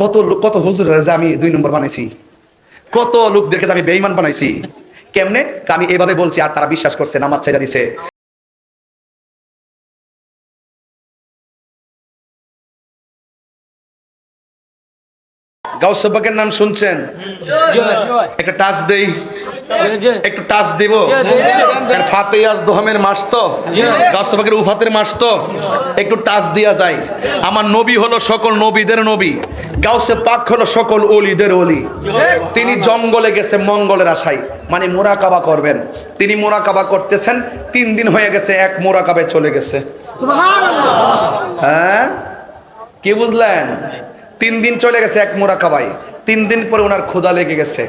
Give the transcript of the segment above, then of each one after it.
কত লোক- কত হুজুর যে আমি দুই নম্বর বানাইছি? কত লোক দেখে আমি বেইমান বানাইছি? কেমনে? আমি এভাবে বলছি আর তারা বিশ্বাস করছে নামাজ ছেড়ে দিছে। গাউসবাকের নাম শুনছেন? একটা টাচ দেই। একটু টাচ দিব। ফাতেয়াজ দোহামের মাস তো। উফাতের মাস তো। একটু টাচ দিয়া যায় আমার নবী হলো সকল নবীদের নবী। গাউসে পাক হলো সকল অলিদের অলি। তিনি জঙ্গলে গেছে মঙ্গলের আশায়। মানে মোরাকাবা করবেন। তিনি মোরাকাবা করতেছেন। তিন দিন হয়ে গেছে এক মোরাকাবে চলে গেছে। হ্যাঁ? কি বুঝলেন? তিন দিন চলে গেছে এক মোরাকাবাই তিন দিন পরে ওনার ক্ষুধা লেগে গেছে।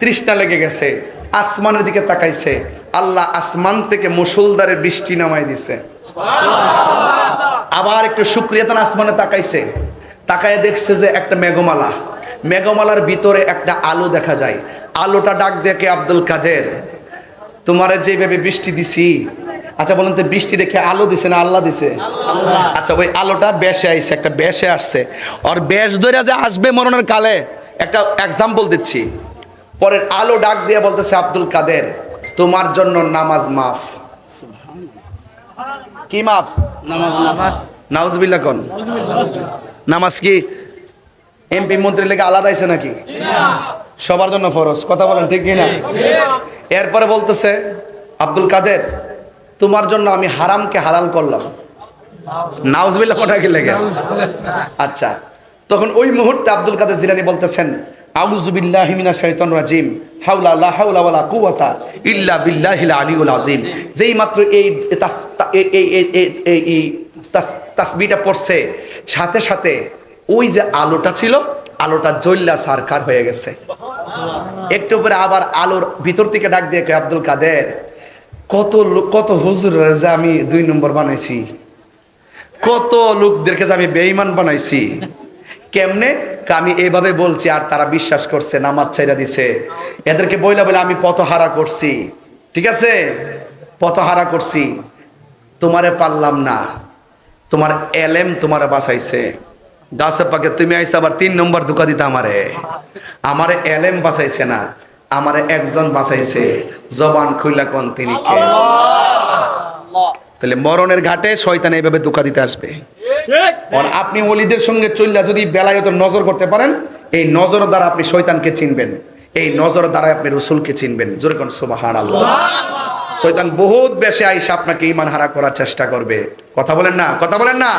তৃষ্ণা লেগে গেছে। আসমানের দিকে তাকাইছে। আল্লাহ আসমান থেকে মুসলদারের বৃষ্টি নামাই দিছে। আবার একটু শুক্রিয়া তান আসমানে তাকাইছে। তাকায় দেখছে যে একটা মেঘমালা। মেঘমালার ভিতরে একটা আলো দেখা যায়। আলোটা ডাক দেখে আব্দুল কাদের? তোমার যেভাবে বৃষ্টি দিছি। আচ্ছা বলেন তো, বৃষ্টি দেখে আলো দিছে না আল্লাহ দিছে? আচ্ছা ওই আলোটা বেশে আইছে, একটা বেশে আসছে। আর বেশ ধরে যে আসবে মরণের কালে, একটা এক্সাম্পল দিচ্ছি। পরের আলো ডাক দিয়ে বলতেছে আব্দুল কাদের তোমার জন্য নামাজ মাফ। কি মাফ? নাউজবিল্লা কোন? নামাজ কি এমপি মন্ত্রী লেগে আলাদা আছে নাকি? সবার জন্য ফরজ কথা বলেন ঠিক কিনা? এরপরে বলতেছে আব্দুল কাদের তোমার জন্য আমি হারামকে হালাল করলাম। নাউজবিল্লা কোটা কি লেগে আচ্ছা তখন ওই মুহূর্তে আব্দুল কাদের জিলানি বলতেছেন আউযু বিল্লাহি মিনাশ শাইতানির রাজিম। হাওলা, লা হাওলা ওয়ালা কুওয়াতা ইল্লা বিল্লাহিল আলিউল আযীম। যেই মাত্র এই পড়ছে, সাথে সাথে ওই যে আলোটা ছিল, আলোটা জ্বললা সারকার হয়ে গেছে। একটু পরে আবার আলোর ভিতর থেকে ডাক দিয়ে আব্দুল কাদের, কত লোক কত হুজুর যে আমি দুই নম্বর বানাইছি, কত লোকদেরকে যে আমি বেঈমান বানাইছি। কেমনে? আমি এভাবে বলছি আর তারা বিশ্বাস করছে নামাজ ছেড়ে দিছে। এদেরকে বইলা বলে আমি পথহারা করছি। ঠিক আছে? পথহারা করছি। তোমারে পারলাম না। তোমার এলেম তোমারে বাঁচাইছে। গাছে পাকে তুমি আইসা আবার তিন নম্বর দুকা দিতে আমারে। আমারে এলেম বাঁচাইছে না আমারে একজন বাঁচাইছে। জবান খুইলা কোন তিনি কে? তাহলে মরণের ঘাটে শয়তান এইভাবে দুকা দিতে আসবে। আপনি ওলিদের সঙ্গে চললা যদি বেলায়তের নজর করতে পারেন এই নজর দ্বারা আপনি শৈতানকে চিনবেন। এই নজর দ্বারা আপনি রসুলকে চিনবেন। যেরকম সুবাহান আল্লাহ শৈতান বহুত বেশি আইসা আপনাকে ইমান হারা করার চেষ্টা করবে। কথা বলেন না? কথা বলেন না?